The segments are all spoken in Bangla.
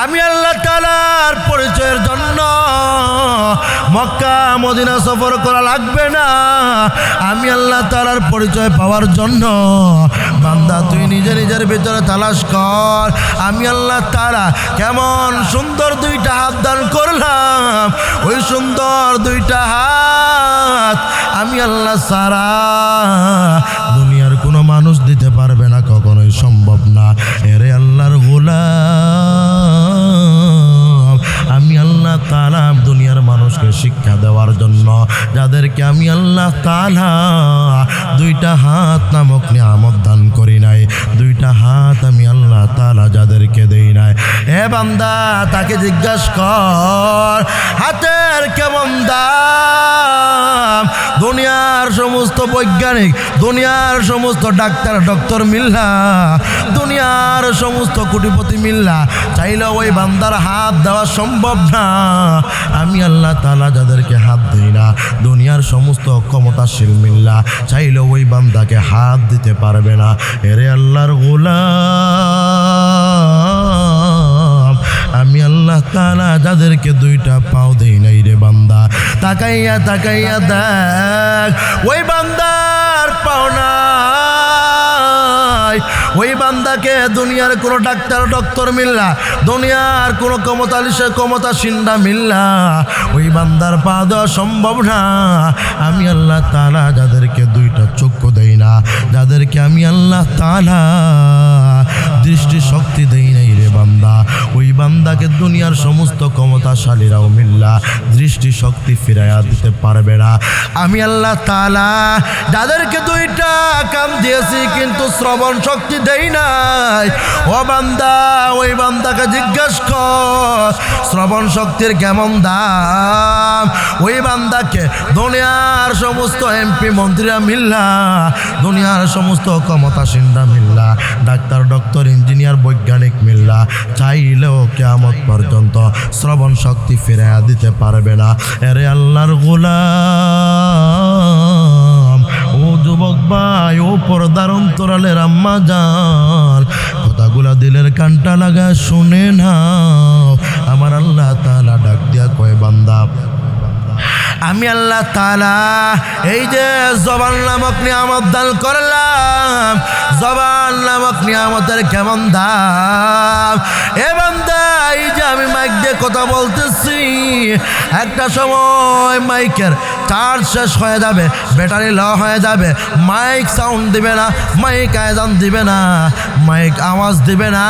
আমি আল্লাহ তালার পরিচয়ের জন্য মক্কা, মদিনা সফর করা লাগবে না। আমি আল্লাহ তালার পরিচয় পাওয়ার জন্য। বান্দা, তুই নিজে নিজের ভিতরে তালাশ কর। আমি আল্লাহ তালা কেমন সুন্দর দুইটা হাত দান করলাম। ওই সুন্দর দুইটা হাত আমি আল্লাহ সারা যাদেরকে আমি আল্লাহ তালা দুইটা হাত নামক নিয়ামত দান করি নাই, দুইটা হাত আমি আল্লাহ তালা যাদেরকে দেই নাই। এ বান্দা, তাকে জিজ্ঞাসা কর, হাতের কেমন দাম? দুনিয়ার সমস্ত বৈজ্ঞানিক, দুনিয়ার সমস্ত ডাক্তার, ডক্টর মিল্লা, দুনিয়ার সমস্ত কোটিপতি মিল্লা চাইলে ওই বান্দার হাত দেওয়া সম্ভব না। আমি আল্লাহ তালা যাদেরকে হাত দিই না। দুনিয়ার সমস্ত ক্ষমতাশীল মিল্লা চাইলেও ওই বান্দাকে হাত দিতে পারবে না। এরে আল্লাহর গোলাম, আমি আল্লাহ তালা যাদেরকে দুইটা পাও দেই নাই রে বান্দা। তাকাইয়া তাকাইয়া দেখ, ওই বান্দার পাও নাই ওই বান্দাকে দুনিয়ার কোনো ডাক্তার, ডক্টর মিল্লা দুনিয়ার কোনো ক্ষমতালিশে ক্ষমতা সিন্ডা মিল্লা ওই বান্দার পা দেওয়া সম্ভব না। আমি আল্লাহ তালা যাদেরকে দুইটা চক্ষু দেই না, যাদেরকে আমি আল্লাহ তালা দৃষ্টি শক্তি দেই নাই রে বান্দা। বান্দাকে দুনিয়ার সমস্ত ক্ষমতাশালীরাও মিল্লা দৃষ্টি শক্তি ফিরাইয়া দিতে পারবে না। আমি আল্লাহ তালা যাদেরকে দুইটা কাম দিয়েছি, কিন্তু শ্রবণ শক্তি দেই নাই। ও বান্দা, ওই বান্দাকে জিজ্ঞেস কর, শ্রবণ শক্তির কেমন দাম? ওই বান্দাকে দুনিয়ার সমস্ত এমপি মন্ত্রীরা মিল্লা, দুনিয়ার সমস্ত ক্ষমতাসীনরা মিল্লা, ডাক্তার, ডক্টর, ইঞ্জিনিয়ার, বৈজ্ঞানিক মিল্লা, চাইলেও কেমত পর্যন্ত শ্রবণ শক্তি ফিরে দিতে পারবে না। এরে আল্লাহর গোলাম, ও যুবক ভাই, ও পর্দার অন্তরালের আম্মা যান কথাগুলা দিলের কানটা লাগা শুনে না আমার আল্লাহ তালা ডাক দিয়া কয়, বান্দা আমি আল্লাহ তালা এই যে জবান নামক নিয়ামত দান করলাম, জবান নামক নিয়ামতের কেমন দাম? এবং এই যে আমি মাইক দিয়ে কথা বলতেছি, একটা সময় মাইকের চার্জ শেষ হয়ে যাবে, ব্যাটারি ল হয়ে যাবে মাইক সাউন্ড দিবে না মাইক আয়োজন দিবে না মাইক আওয়াজ দিবে না।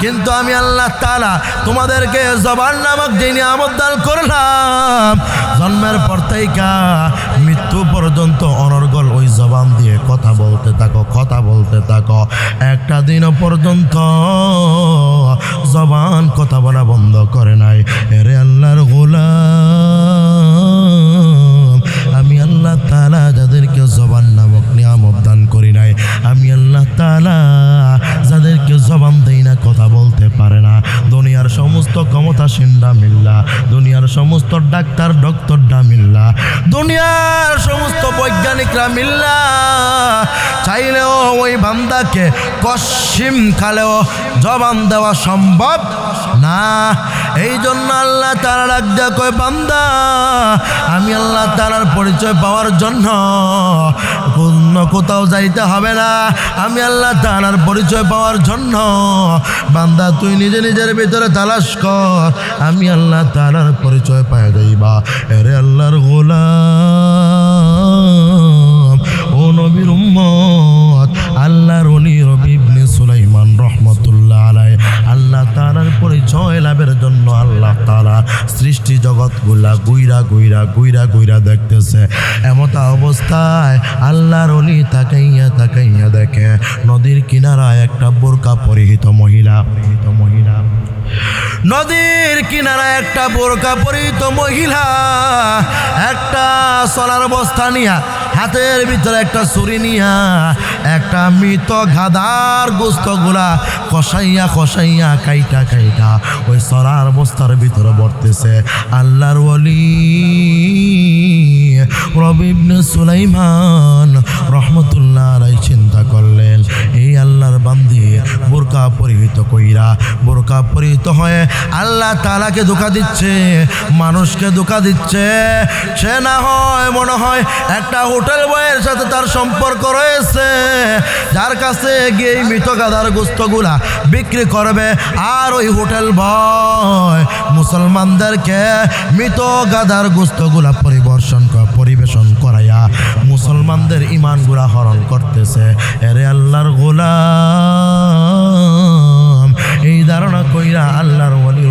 কিন্তু আমি আল্লাহ তালা তোমাদেরকে জবান নামক যে নিয়ামত করলাম। জন্মের পর থেকে মৃত্যু পর্যন্ত অনর্গল ওই জবান দিয়ে কথা বলতে থাকো, কথা বলতে থাকো। একটা দিন পর্যন্ত জবান কথা বলা বন্ধ করে নাই। এরে আল্লাহর গোলাম। বান্দাকে কশিম খালেও জবান দেওয়া সম্ভব না। এই জন্য আল্লাহ তারা দেয়া কয়, বান্দা, আমি আল্লাহ তালার পরিচয় পাওয়ার জন্য অন্য কোথাও যাইতে হবে না। আমি আল্লাহ তালার পরিচয় পাওয়ার জন্য। বান্দা, তুই নিজে নিজের ভিতরে তালাশ কর। আমি আল্লাহ তারার পরিচয় পাই যাইবা এরে আল্লাহর গোলাম। জগৎগুলা গুইরা গুইরা গুইরা গুইরা দেখতেছে। এমতা অবস্থায় আল্লাহর অলি তাকাইয়া তাকাইয়া দেখে, নদীর কিনারায় একটা বোরকা পরিহিত মহিলা। পরিহিত মহিলা। নদীর কিনারা একটা বোরকা পরিহিত মহিলা। একটা সলার বস্তা নিয়া হাতের ভিতরে একটা ছুরি নিয়া, একটা মৃত গাদার গোস্তগুলা কষাইয়া কষাইয়া, কাইটা কাইটা ওই সরার বস্তার ভিতরে বর্তেছে আল্লাহর ওলি রবিবনে সুলাইমান রহমতুল্লাহ আলাই চিন্তা করলেন, এই আল্লাহর বান্দি বোরকা পরিহিত কইরা, বোরকা পরিহিত হয়ে আল্লাহ তালাকে ধোকা দিচ্ছে, মানুষকে ধোকা দিচ্ছে, সে না হয় মনে হয় একটা হোটেল বয়ের সাথে তার সম্পর্ক রয়েছে। যার কাছে গিয়ে মৃত গাদার গোস্তগুলা বিক্রি করবে আর ওই হোটেল বয় মুসলমানদেরকে মৃত গাদার গোস্তগুলা পরিবর্ষণ পরিবেশন করাইয়া মুসলমানদের ইমানগুলা হরণ করতেছে। এরে আল্লাহর গোলাম, এই ধারণা কইরা আল্লাহর ওলি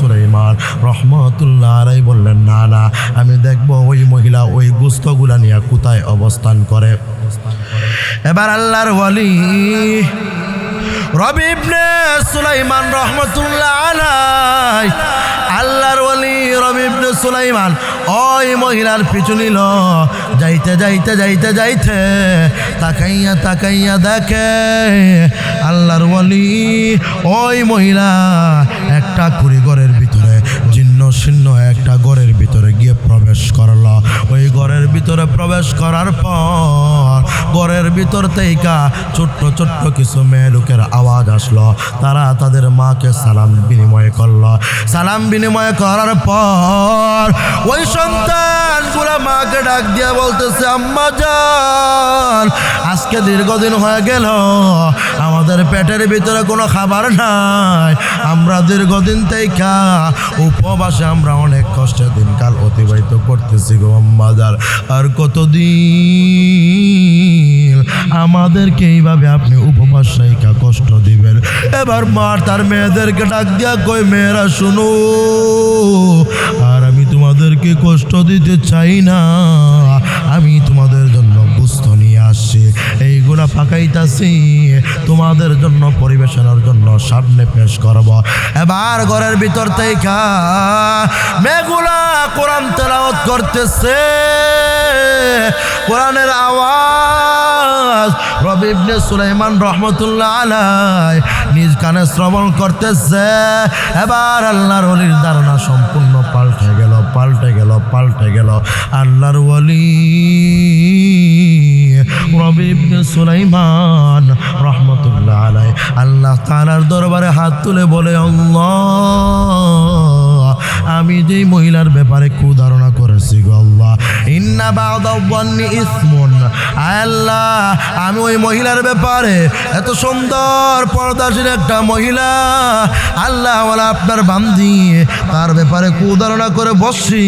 সুলাইমান, রহমতুল্লাহ আলাই বললেন, না না, আমি দেখব ওই মহিলা ওই গুস্তগুলা নিয়ে কোথায় অবস্থান করে। এবার আল্লাহর ওয়ালি, রবি ইবনে সুলাইমান রহমতুল্লাহ আলাই আল্লাহর ওয়ালি রবি ইবনে সুলাইমান, ওই মহিলার পিছু নিল, যাইতে যাইতে যাইতে যাইতে, তাকাইয়া তাকাইয়া দেখে আল্লাহর ওয়ালি, ওই মহিলা একটা কুড়িঘরের ভিতরে প্রবেশ করার পর ঘরের ভিতর থেকে ছোট্ট ছোট্ট কিছু মেয়ে লোকের আওয়াজ আসলো। তারা তাদের মাকে সালাম বিনিময় করল। সালাম বিনিময় করার পর ওই সন্তান পুরা মাকে ডাক দিয়ে বলতেছে, আম্মা যান আজকে দীর্ঘদিন হয়ে গেল, আমাদের পেটের ভিতরে কোনো খাবার নাই। আমরা দীর্ঘদিন থেকে উপবাসে আমরা অনেক কষ্টে দিনকাল অতিবাহিত করতেছি গো আম্মাজার আর কতদিন আমাদেরকে এইভাবে আপনি উপবাস রাইকা কষ্ট দিবেন। এবার মা তার মেয়েদেরকে ডাক দিয়া কই মেয়েরা, শুনো, আর আমি তোমাদেরকে কষ্ট দিতে চাই না। আমি তোমাদের জন্য বুঝতে নিয়ে আসছি। এইগুলা পাকাইতাছি। তোমাদের জন্য পরিবেশনের জন্য সামনে পেশ করব। এবার ঘরের ভিতর থেকে মেগুলা কোরআন তেলাওয়াত করতেছে। কোরআনের আওয়াজ। রবি ইবনে সুলাইমান রহমতুল্লাহ আলাই নিজ কানে শ্রবণ করতেছে। এবার আল্লাহর অলির ধারণা সম্পূর্ণ পাল্টে গেল পাল্টে গেল পাল্টে গেল। আল্লাহর অলি রবি ইবনে সুলাইমান রহমতুল্লাহ আলাই আল্লাহ তাআলার দরবারে হাত তুলে বলে, আল্লাহ আমি যেই মহিলার ব্যাপারে কুধারণা করেছি গো আল্লাহ। ইন্না বাউদাওয়ান্নি ইসমুন। আল্লাহ, আমি ওই মহিলার ব্যাপারে এত সুন্দর পর্দাসীন একটা মহিলা। আল্লাহ আপনার বান্দি, তার ব্যাপারে কুধারণা করে বসছি।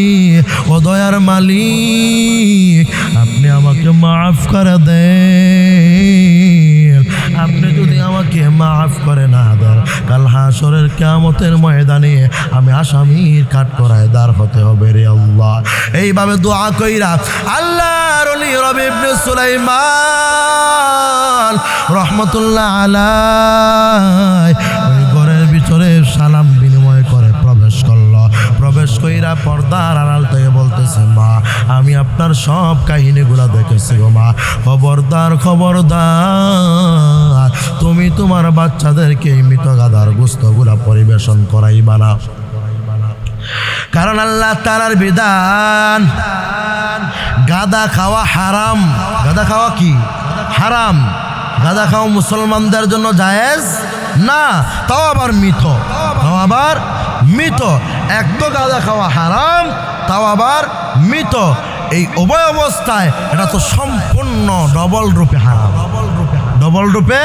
ও দয়ার মালিক, আপনি আমাকে মাফ করে দেন। আমাকে মাফ করে না দেন কাল হাসরের কেমতের ময়দানে আমি আসামির কাঠ করায় দাঁড় হতে হবে রে আল্লাহ। এইভাবে দোয়া কইরা আল্লাহ রলি রবি সুলাইমান রহমতুল্লাহ আলাই ওই ঘরের ভিতরে সালাম বিনিময় করে প্রবেশ করল। প্রবেশ কইরা পর্দার আড়াল থেকে আমি আপনার সব কাহিনীগুলো দেখেছি গো মা। খবরদার খবরদার, তুমি তোমার বাচ্চাদেরকে মৃত গাদার গুস্তগুলা পরিবেশন করাইবা না। কারণ আল্লাহ তালার বিধান, গাদা খাওয়া হারাম। গাদা খাওয়া কি? হারাম। গাদা খাওয়া মুসলমানদের জন্য জায়েজ না? তাও আবার মিথ। তাও আবার মিথ। এক তো গাদা খাওয়া হারাম, তাও আবার মিথ এই উভয় অবস্থায় এটা তো সম্পূর্ণ ডবল রূপে হারাম। ডবল রূপে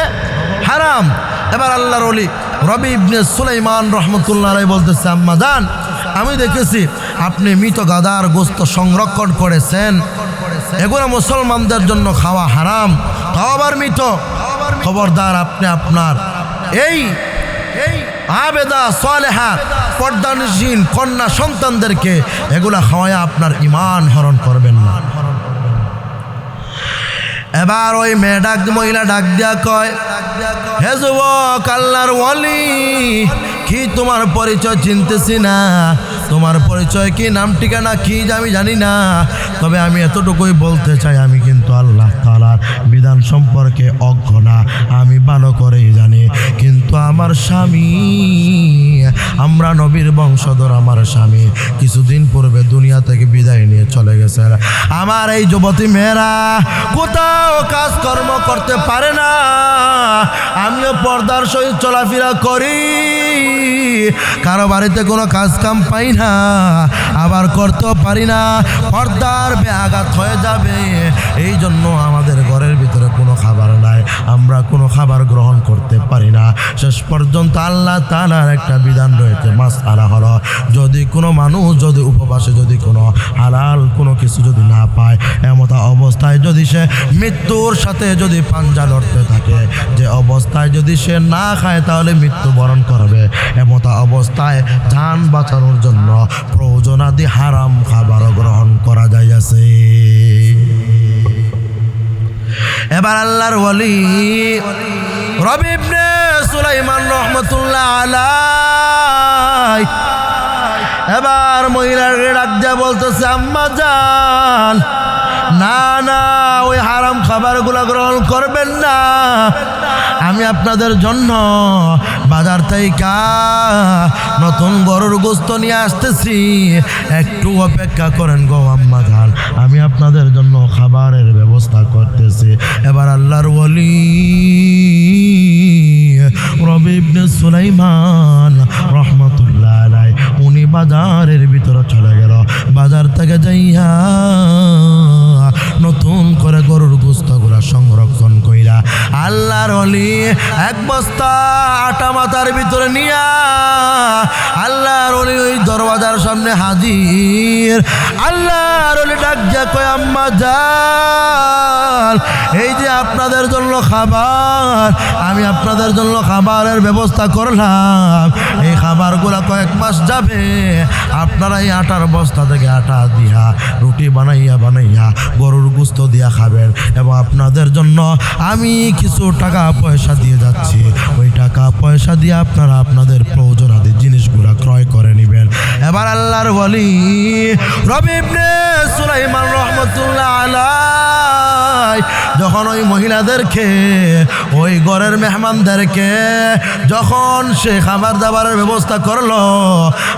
হারাম। এবার আল্লাহর অলি রবি ইবনে সুলাইমান রহমতুল্লাহ বলতেছে, আম্মা জান, আমি দেখেছি আপনি মৃত গাদার গোস্ত সংরক্ষণ করেছেন। এগুলো মুসলমানদের জন্য খাওয়া হারাম। তাও আবার মৃত। খবরদার আপনি আপনার। এই এই আবেদা, সালেহা পর্দানসীন কন্যা সন্তানদেরকে এগুলা খাওয়ায় আপনার ইমান হরণ করবেন না। এবার ওই মেয়ে ডাক, মহিলা ডাক দিয়া কয়, হে যুবক, আল্লাহর ওয়ালি, কি তোমার পরিচয় চিনতেছি না? তোমার পরিচয় কি নাম ঠিকানা কি আমি জানি না। তবে আমি এতটুকুই বলতে চাই, আমি কিন্তু আল্লাহ তালার বিধান সম্পর্কে অজ্ঞ না আমি ভালো করেই জানি। কিন্তু আমার স্বামী, আমরা নবীর বংশধর, আমার স্বামী কিছুদিন পূর্বে দুনিয়া থেকে বিদায় নিয়ে চলে গেছে। আমার এই যুবতী মেয়েরা কোথাও কাজকর্ম করতে পারে না। আমিও পর্দার সহিত চলাফেরা করি। কারও বাড়িতে কোনো কাজ কাম পাই না, আবার করতেও পারি না। পর্দার ব্যাঘাত হয়ে যাবে এই জন্য আমাদের ঘরের ভিতরে নাই আমরা কোনো খাবার গ্রহণ করতে পারি না। শেষ পর্যন্ত আল্লাহ তালার একটা বিধান রয়েছে মাছ আলা হলো, যদি কোনো মানুষ যদি উপবাসে, যদি কোনো হালাল কোনো কিছু যদি না পায়, এমতা অবস্থায় যদি সে মৃত্যুর সাথে যদি পাঞ্জা লড়তে থাকে, যে অবস্থায় যদি সে না খায়, তাহলে মৃত্যুবরণ করবে। এমতা অবস্থায় যান বাঁচানোর জন্য প্রয়োজনাদি হারাম খাবারও গ্রহণ করা যাইয়াছে। এবার আল্লাহর ওয়ালি। রবি ইবনে সুলাইমান রহমতুল্লাহ আলাই এবার মহিলাকে ডাক দিয়া বলতেছে, আম্মা যান না না, ওই হারাম খাবারগুলো গ্রহণ করবেন না। আমি আপনাদের জন্য বাজার থেকে নতুন গরুর গোস্ত নিয়ে আসতেছি। একটু অপেক্ষা করেন গো আম্মা যান আমি আপনাদের জন্য খাবারের ব্যবস্থা করতেছি। এবার আল্লাহর বলি রবি সুলাইমান রহমতুল্লাহ উনি বাজারের ভিতরে চলে গেল। বাজার থেকে যাইয়া এক বস্তা আটা মাথার ভিতরে নিয়া আল্লাহর রলি ওই দরওয়াজার সামনে হাজির। আল্লাহর অলি ডাক যা কয়, আম্মা যান এই যে আপনাদের জন্য খাবার, আমি আপনাদের জন্য খাবারের ব্যবস্থা করলাম। এই খাবারগুলো কয়েক মাস যাবে। আপনারা এই আটার বস্তা থেকে আটা দিয়া, রুটি বানাইয়া বানাইয়া গরুর গুস্ত দিয়া খাবেন এবং আপনাদের জন্য আমি কিছু টাকা পয়সা দিয়ে যাচ্ছি। ওই টাকা পয়সা দিয়ে আপনারা আপনাদের প্রয়োজনাদি জিনিসগুলা ক্রয় করে নেবেন। এবার আল্লাহর বলি রবি সুলাইমান রহমতুল্লাহ আলাই যখন ওই মহিলাদেরকে, ওই ঘরের মেহমানদেরকে, যখন সে খাবার দাবারের ব্যবস্থা করল,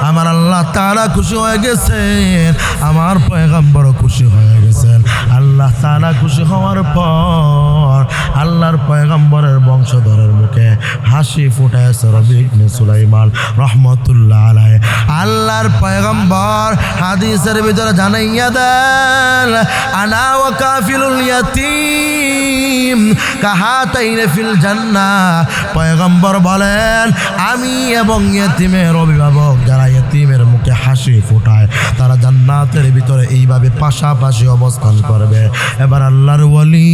আমার আল্লাহ তারা খুশি হয়ে গেছেন। আমার পয়গাম্বরও খুশি হয়ে গেছেন। আল্লাহ তারা খুশি হওয়ার পর আল্লাহর পয়গম্বরের বংশধরের মুখে হাসি ফুটাইছে রবি ইবনে সুলাইমান রহমতুল্লাহ আলাই আল্লাহর পয়গম্বর হাদিসের ভিতরে জানাইয়া দেন, আনা ওয়া কাফিলুল ইয়াতীম কাহাতাইনে ফিল জান্নাহ। পয়গম্বর বলেন, আমি এবং ইয়েতিমের অভিভাবক যারা ইয়েতিমের মুখে হাসি ফোটায়, তারা জান্নাতের ভিতরে এইভাবে পাশাপাশি অবস্থান করবে। এবার আল্লাহর ওয়ালি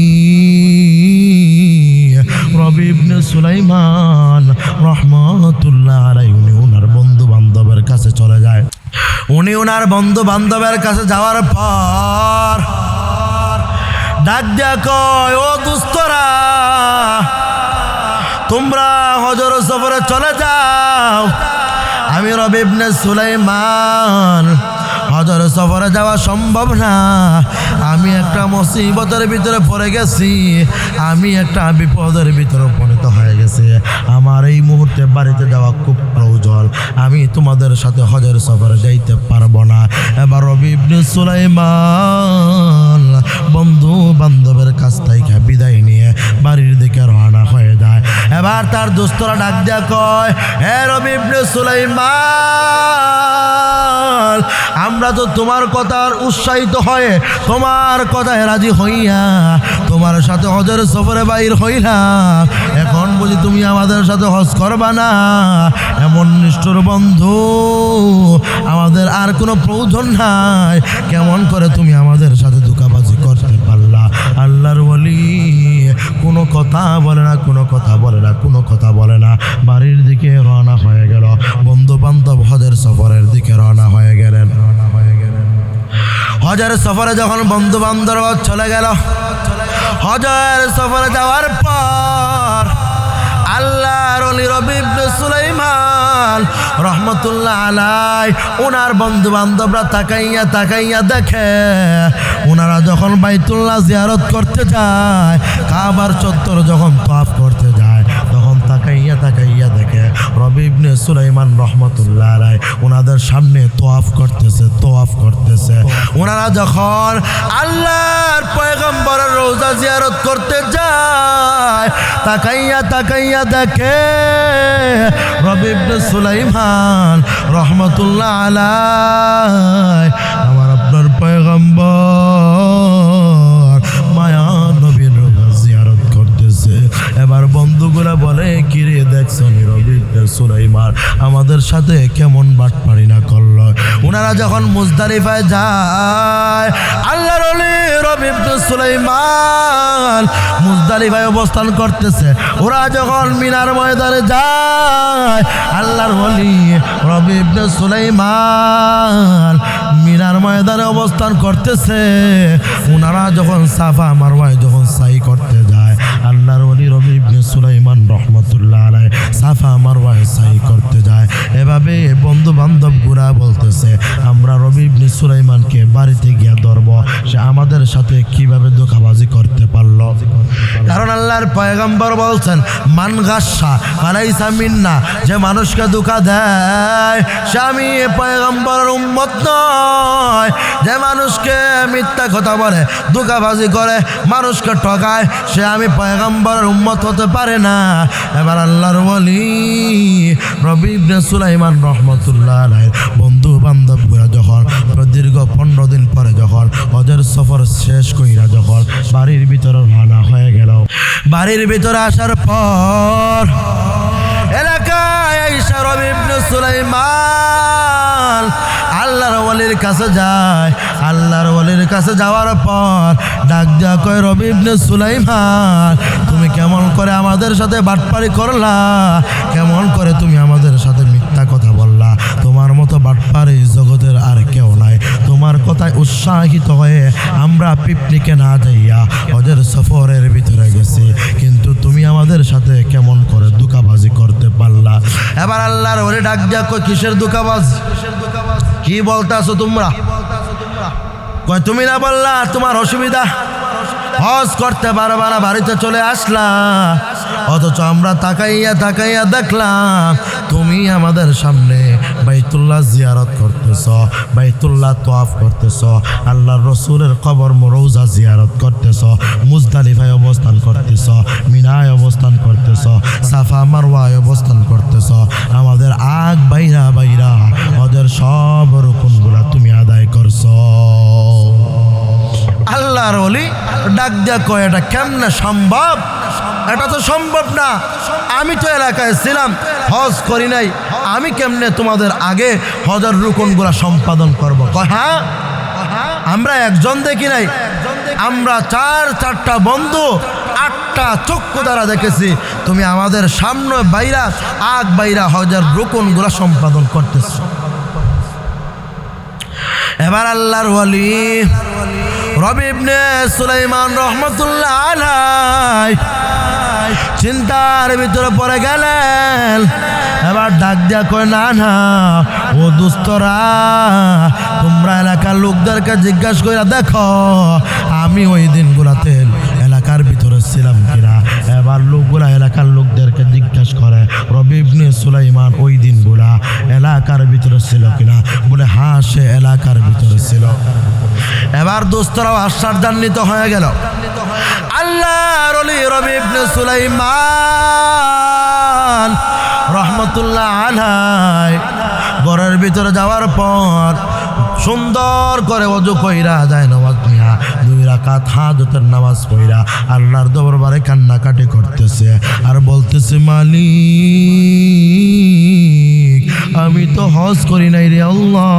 রবি সুলাইমান রহমতুল্লাহ আলাই উনি ওনার বন্ধু বান্ধবের কাছে চলে যায়। উনি ওনার বন্ধু বান্ধবের কাছে যাওয়ার পর ডাক দিয়া কয়, ও দুস্তরা, তোমরা হজর সফরে চলে যাও। আমি রবি ইবনে সুলাইমান, হজর সফরে যাওয়া সম্ভব না। আমি একটা মুসিবতের ভিতরে পড়ে গেছি। আমি একটা বিপদের ভিতরে উপনীত হয়ে গেছি। আমার এই মুহূর্তে বাড়িতে যাওয়া খুব প্রয়োজন। আমি তোমাদের সাথে হজর সফরে যাইতে পারব না। এবার রবি সুলাইমান বন্ধু বান্ধবের কাছ থেকে বিদায় নিয়ে বাড়ির দিকে রওনা হয়ে যায়। এবার তার দোস্তরা ডাক দিয়া কয়, হে রবি সুলাইমান! আমরা তো তোমার কথার উৎসাহিত হয়ে তোমার কথায় রাজি হইয়া তোমার সাথে হজের সফরে বাইর হইলাম। এখন বুঝি তুমি আমাদের সাথে হজ করবা না। এমন নিষ্ঠুর বন্ধু আমাদের আর কোনো প্রয়োজন নাই। কেমন করে তুমি আমাদের সাথে ধোকাবাজি করতে পারলা? আল্লাহর বলি কোনো কথা বলে না, কোনো কথা বলে না, কোনো কথা বলে না। বাড়ির দিকে রওনা হয়ে গেল। বন্ধু বান্ধব হজের সফরের দিকে রওনা হয়ে গেলেন। রওনা হয়ে গেলেন হজের সফরে যখন বন্ধু বান্ধব চলে গেল, হজের সফরে যাওয়ার পর আল্লাহর অলি রবি ইবনে সুলাইমান রহমতুল্লাহ আলাই ওনার বন্ধু বান্ধবরা তাকাইয়া তাকাইয়া দেখে ওনারা যখন বাইতুল্লাহ জিয়ারত করতে যায়, কাবার চত্বর যখন তফ করতে যায়। তাকাইয়া দেখে রবি ইবনে সুলাইমান রহমতুল্লাহ আলাই ওনাদের সামনে তোয়াফ করতেছে তোয়াফ করতেছে। ওনারা যখন আল্লাহর পয়গম্বরের রোজা জিয়ারত করতে যায়, তাকাইয়া তাকাইয়া দেখে রবি ইবনে সুলাইমান রহমতুল্লাহ আলাই সুলাইমান, আমাদের সাথে কেমন বাটপাড়ি না করল। ওনারা যখন মুজদারিফায় যায়, আল্লাহর সুলাইমান মুজদারিফায় অবস্থান করতেছে। ওরা যখন মিনার ময়দানে যায়, আল্লাহর অলি রবি সুলাইমান মিনার ময়দানে অবস্থান করতেছে। ওনারা যখন সাফা মারওয়ায় যখন সাই করতে সাফা মারওয়ায় সাই করতে যায়। এভাবে বন্ধু বান্ধব গুরা বলতেছে, আমরা রবি সুলাইমানকে বাড়িতে গিয়ে ধরবো। সে আমাদের সাথে কীভাবে ধোকাবাজি করতে কারণ আল্লাহর পয়গম্বর বলছেন, মান গাসা, আলাইসা মিন্না, যে মানুষকে ধোকা দেয়, সে আমি পয়গম্বরের উম্মত নয়। যে মানুষকে মিথ্যা কথা বলে, ধোকাবাজি করে, মানুষকে ঠকায়, সে আমি পয়গম্বরের উম্মত হতে পারে না। এবার আল্লাহর বলি রবি ইবনে সুলাইমান রহমতুল্লাহ বন্ধু বান্ধবরা যখন দীর্ঘ পনেরো দিন পরে যখন হজের সফর শেষ কইরা যখন বাড়ির ভিতরে রানা হয়ে গেল বাড়ির ভিতরে আসার পর এলাকায় কাছে যায়। কাছে যাওয়ার পর ডাক দেওয়া কয়, রবি সুলাইমান, তুমি কেমন করে আমাদের সাথে বাটপারি করলা? কেমন করে তুমি আমাদের সাথে মিথ্যা কথা বললা? তোমার মতো বাটপার জগতের আর কেউ নাই। তোমার কথায় উৎসাহিত হয়ে আমরা পিকনিকে না যাইয়া ওদের সফরের ভিতরে গেছি। কিন্তু তুমি আমাদের সাথে কেমন করে দুকাবাজি করতে পারলা? এবার আল্লাহর ওরে ডাক কই কিসের দুকাবাজ? কি বলতে আছো তোমরা? কয়, তুমি না বললা, তোমার অসুবিধা? হজ করতে পারবা না বাড়িতে চলে আসলা। অথচ আমরা তাকাইয়া তাকাইয়া দেখলাম, তুমি আমাদের সামনে বাইতুল্লাহ জিয়ারত করতেছ, বাইতুল্লাহ তোয়াফ করতেছ, আল্লাহর রসুলের কবর মরৌজা জিয়ারত করতেছ, মুজদালিফায় অবস্থান করতেছ, মিনায় অবস্থান করতেছ, সাফা মারওয়ায় অবস্থান করতেছ, আমাদের আগ বাইরা বাইরা, ওদের সব রকমগুলা তুমি আদায় করছ। আল্লাহর অলি ডাক দিয়া কয়, এটা কেমনে সম্ভব? এটা তো সম্ভব না। আমি তো এলাকায় ছিলাম, হজ করি নাই। আমি কেমনে তোমাদের আগে হজের রুকনগুলা সম্পাদন করব? হ্যাঁ আমরা একজন দেখি নাই। আমরা চার, চারটা বন্ধু, আটটা চক্ষু দ্বারা দেখেছি। তুমি আমাদের সামনে বাইরা, আগ বাইরা হজের রুকনগুলা সম্পাদন করতেছো। এবার আল্লাহর ওয়ালি, রবি ইবনে সুলাইমান রহমতুল্লাহ আলাই চিন্তার ভিতরে পড়ে গেলেন। এবার ডাক দিয়া কয়, না না, ও দুস্তরা, তোমরা এলাকার লোকদেরকে জিজ্ঞাসা করে দেখো, আমি ওই দিনগুলাতে এলাকার ভিতরে ছিলাম কিনা। এবার লোকগুলা এলাকার লোকদেরকে জিজ্ঞাসা করে, রবি ইবনে সুলাইমান ওই দিনগুলা এলাকার ভিতরে ছিল কিনা? সে এলাকার ভিতরে ছিল। এবার দোস্তরাও আশ্চর্যান্বিত হয়ে গেল। আল্লাহ রলি রবি সুলাইমান রহমতুল্লাহ আলাই ঘরের ভিতরে যাওয়ার পর সুন্দর করে অজু কইরা যায় দুই রাকাত হাজতের নামাজ পইরা আল্লাহর দরবারে কান্নাকাটি করতেছে আর বলতেছে, মালিক, আমি তো হজ করি নাই রে আল্লাহ।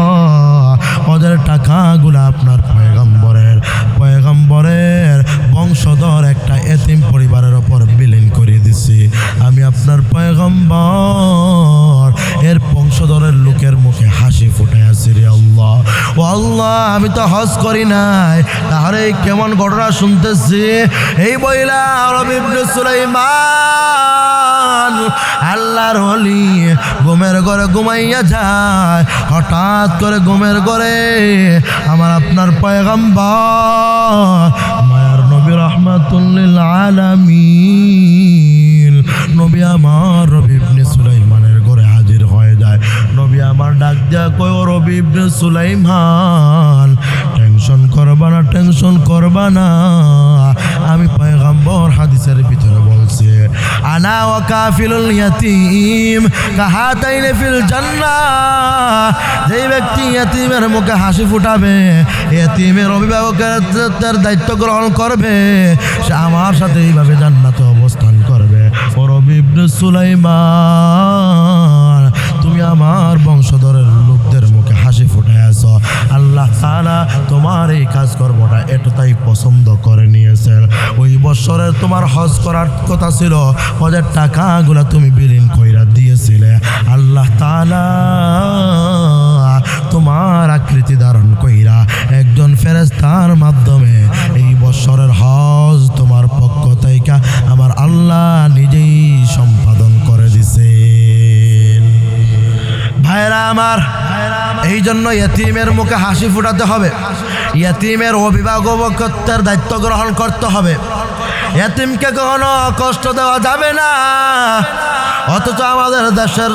হজের টাকাগুলো আপনার পয়গম্বরের পয়গম্বরের বংশধর একটা এতিম পরিবারের ওপর বিলীন করে দিছি। আমি আপনার পয়গম্বর লোকের মুখে হাসি ফুটে রে আল্লাহ। ও আল্লাহ, আমি তো হজ করি নাই। তাহলে কেমন ঘটনা শুনতেছি? এই বইলা রবি ইবনে সুলাইমান, আল্লাহর হলি ঘুমের ঘরে ঘুমাইয়া যায়। হঠাৎ করে ঘুমের ঘরে আমার আপনার পয়গাম্বার, মায়ার নবী রহমাতুল্লিল আলামিন, নবী আমার দেয়া কই ও সুলাইমান। টেনশন করবা না, টেনশন করবা না। আমি পয়গাম্বর হাদিসের ভিতরে বলছি, আনা ওয়া কাফিলুল ইয়াতীম, কাহাতাইনে ফিল জান্নাহ। যেই ব্যক্তি ইয়াতীমের মুখে হাসি ফুটাবে, ইয়াতীমের অভিভাবকের তার দায়িত্ব গ্রহণ করবে, সে আমার সাথে এইভাবে জান্নাতে অবস্থান করবে। ও রবি ইবনে সুলাইমান, তুমি আমার বংশধরের তাআলা তোমার এই কাজ কর্মটা এতটাই পছন্দ করে নিয়েছে ওই বছরে তোমার হজ করার কথা ছিল, হজের টাকাগুলো তুমি বিলীন কইরা দিয়েছিলে। আল্লাহ তালা তোমার আকৃতি ধারণ এই জন্য ইয়তিমের মুখে হাসি ফুটাতে হবে। ইয়তিমের অভিভাবকত্বের দায়িত্ব গ্রহণ করতে হবে। ইয়তিমকে কখনো কষ্ট দেওয়া যাবে না। অথচ আমাদের দেশের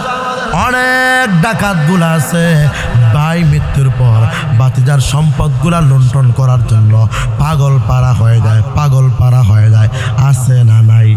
অনেক ডাকাতগুলো আছে। ভাই মৃত্যুর পর বাতিজার সম্পদগুলা লুণ্ঠন করার জন্য পাগল পাড়া হয়ে যায় পাগল পাড়া হয়ে যায়। আছে না নাই?